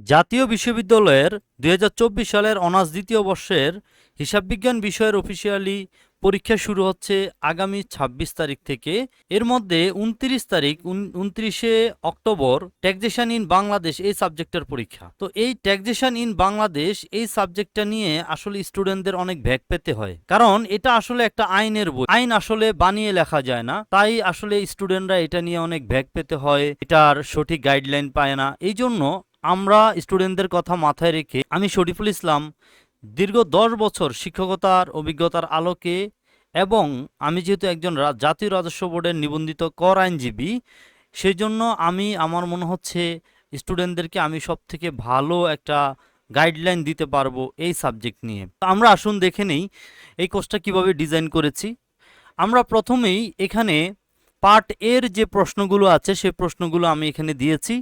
জাতীয় বিশ্ববিদ্যালয়ের দুই হাজার চব্বিশ সালের অনার্স দ্বিতীয় বর্ষের হিসাব বিজ্ঞান বিষয়ের অফিসিয়ালি পরীক্ষা শুরু হচ্ছে আগামী ২৬ তারিখ থেকে। এর মধ্যে উনত্রিশ তারিখ উনত্রিশে অক্টোবর ট্যাক্সেশন ইন বাংলাদেশ এই সাবজেক্টের পরীক্ষা। তো এই ট্যাক্সেশন ইন বাংলাদেশ এই সাবজেক্টটা নিয়ে আসলে স্টুডেন্টদের অনেক ভ্যাগ পেতে হয়। কারণ এটা আসলে একটা আইনের বই। আইন আসলে বানিয়ে লেখা যায় না। তাই আসলে স্টুডেন্টরা এটা নিয়ে অনেক ভ্যাগ পেতে হয়। এটার সঠিক গাইডলাইন পায় না। এই জন্য আমরা স্টুডেন্টদের কথা মাথায় রেখে আমি শরীফুল ইসলাম দীর্ঘ দশ বছর শিক্ষকতার অভিজ্ঞতার আলোকে এবং আমি যেহেতু একজন জাতীয় রাজস্ব বোর্ডের নিবন্ধিত কর আইনজীবী সেই জন্য আমি, আমার মনে হচ্ছে স্টুডেন্টদেরকে আমি সব থেকে ভালো একটা গাইডলাইন দিতে পারব এই সাবজেক্ট নিয়ে। আমরা আসুন দেখে নেই এই কোর্সটা কীভাবে ডিজাইন করেছি। আমরা প্রথমেই এখানে পার্ট এর যে প্রশ্নগুলো আছে সেই প্রশ্নগুলো আমি এখানে দিয়েছি।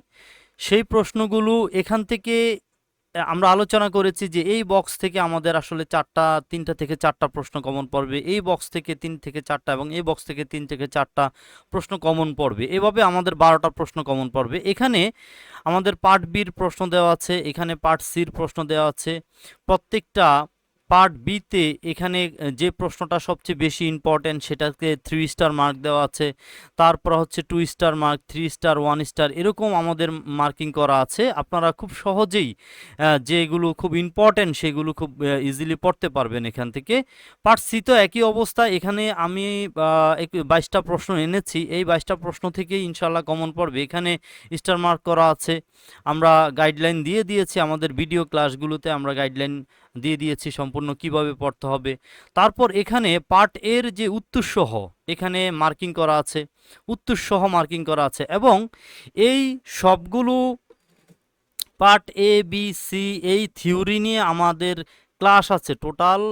সেই প্রশ্নগুলো এখান থেকে আমরা আলোচনা করেছি যে এই বক্স থেকে আমাদের আসলে চারটা, তিনটা থেকে চারটা প্রশ্ন কমন পড়বে। এই বক্স থেকে তিন থেকে চারটা এবং এই বক্স থেকে তিন থেকে চারটা প্রশ্ন কমন পড়বে। এভাবে আমাদের বারোটা প্রশ্ন কমন পড়বে। এখানে আমাদের পার্ট বির প্রশ্ন দেওয়া আছে, এখানে পার্ট সির প্রশ্ন দেওয়া আছে। প্রত্যেকটা পার্ট বিতে এখানে যে প্রশ্নটা সবচেয়ে বেশি ইম্পর্ট্যান্ট সেটাকে থ্রি স্টার মার্ক দেওয়া আছে। তারপর হচ্ছে two star mark three star one star এরকম আমাদের মার্কিং করা আছে। আপনারা খুব সহজেই যেগুলো খুব ইম্পর্ট্যান্ট সেগুলো খুব ইজিলি পড়তে পারবেন এখান থেকে। পার্ট সি তো একই অবস্থা। এখানে আমি বাইশটা প্রশ্ন এনেছি। এই বাইশটা প্রশ্ন থেকেই ইনশাল্লাহ কমন পড়বে। এখানে স্টার মার্ক করা আছে। আমরা গাইডলাইন দিয়ে দিয়েছি। আমাদের ভিডিও ক্লাসগুলোতে আমরা গাইডলাইন দিয়ে দিয়েছি সম্পূর্ণ কীভাবে পড়তে হবে। তারপর এখানে পার্ট এর যে উত্তরসহ, এখানে মার্কিং করা আছে, উত্তরসহ মার্কিং করা আছে এবং এই সবগুলো পার্ট এ বি সি এই থিওরি নিয়ে আমাদের ক্লাস আছে। টোটাল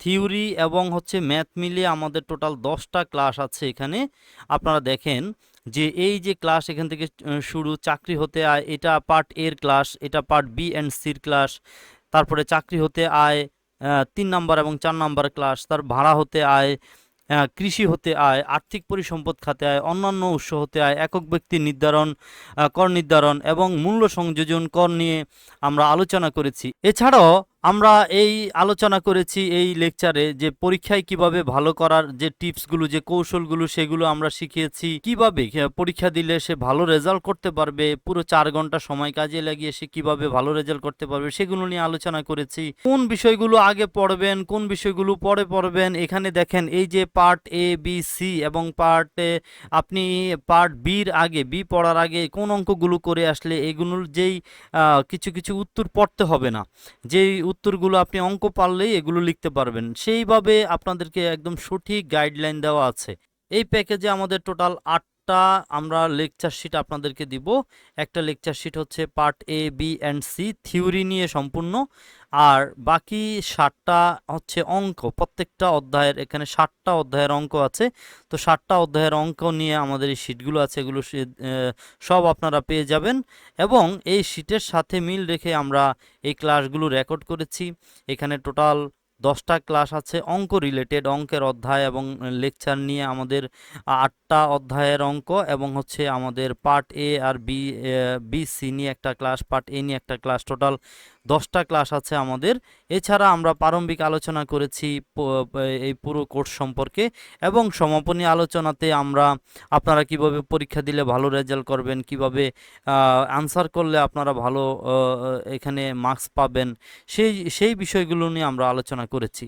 থিওরি এবং হচ্ছে ম্যাথ মিলিয়ে আমাদের টোটাল দশটা ক্লাস আছে এখানে। আপনারা দেখেন যে এই যে ক্লাস এখান থেকে শুরু, চাকরি হতে আয়, এটা পার্ট এর ক্লাস এটা পার্ট বি অ্যান্ড সির ক্লাস তারপরে চাকরি হতে আয় তিন নাম্বার এবং চার নাম্বার ক্লাস তার ভাড়া হতে আয় কৃষি হতে আয়, আর্থিক পরিসম্পদ খাতে আয়, অন্যান্য উৎস হতে আয়, একক ব্যক্তি নির্ধারণ কর নির্ধারণ এবং মূল্য সংযোজন কর নিয়ে আমরা আলোচনা করেছি। এছাড়াও আমরা এই আলোচনা করেছি এই লেকচারে যে পরীক্ষায় কীভাবে ভালো করার যে টিপসগুলো, যে কৌশলগুলো, সেগুলো আমরা শিখিয়েছি। কীভাবে পরীক্ষা দিলে সে ভালো রেজাল্ট করতে পারবে, পুরো চার ঘণ্টা সময় কাজে লাগিয়ে সে কীভাবে ভালো রেজাল্ট করতে পারবে, সেগুলো নিয়ে আলোচনা করেছি। কোন বিষয়গুলো আগে পড়বেন, কোন বিষয়গুলো পরে পড়বেন, এখানে দেখেন এই যে পার্ট এ বি সি এবং পার্ট আপনি পার্ট বির আগে বি পড়ার আগে কোন অঙ্কগুলো করে আসলে এগুলোর যেই কিছু কিছু উত্তর পড়তে হবে না। যেই উত্তরগুলো আপনি অঙ্ক পারলেই এগুলো লিখতে পারবেন। সেইভাবে আপনাদেরকে একদম সঠিক গাইডলাইন দেওয়া আছে। এই প্যাকেজে আমাদের টোটাল আটটা আমরা লেকচার শিট আপনাদেরকে দিব। একটা লেকচার শিট হচ্ছে part A B and C theory নিয়ে সম্পূর্ণ। আর বাকি ষাটটা হচ্ছে অঙ্ক। প্রত্যেকটা অধ্যায়ের এখানে ষাটটা অধ্যায়ের অঙ্ক আছে। তো ষাটটা অধ্যায়ের অঙ্ক নিয়ে আমাদের এই শিটগুলো আছে, এগুলো সব আপনারা পেয়ে যাবেন। এবং এই শিটের সাথে মিল রেখে আমরা এই ক্লাসগুলো রেকর্ড করেছি। এখানে টোটাল দশটা ক্লাস আছে অঙ্ক রিলেটেড অঙ্কের অধ্যায় এবং লেকচার নিয়ে আমাদের আটটা অধ্যায়ের অঙ্ক এবং হচ্ছে আমাদের পার্ট এ আর বি বি সি নিয়ে একটা ক্লাস পার্ট এ নিয়ে একটা ক্লাস টোটাল দশটা ক্লাস আছে আমাদের। এছাড়া আমরা প্রারম্ভিক আলোচনা করেছি এই পুরো কোর্স সম্পর্কে এবং সমাপনী আলোচনাতে আমরা আপনারা কীভাবে পরীক্ষা দিলে ভালো রেজাল্ট করবেন, কীভাবে আনসার করলে আপনারা ভালো এখানে মার্কস পাবেন, সেই সেই বিষয়গুলো নিয়ে আমরা আলোচনা করেছি।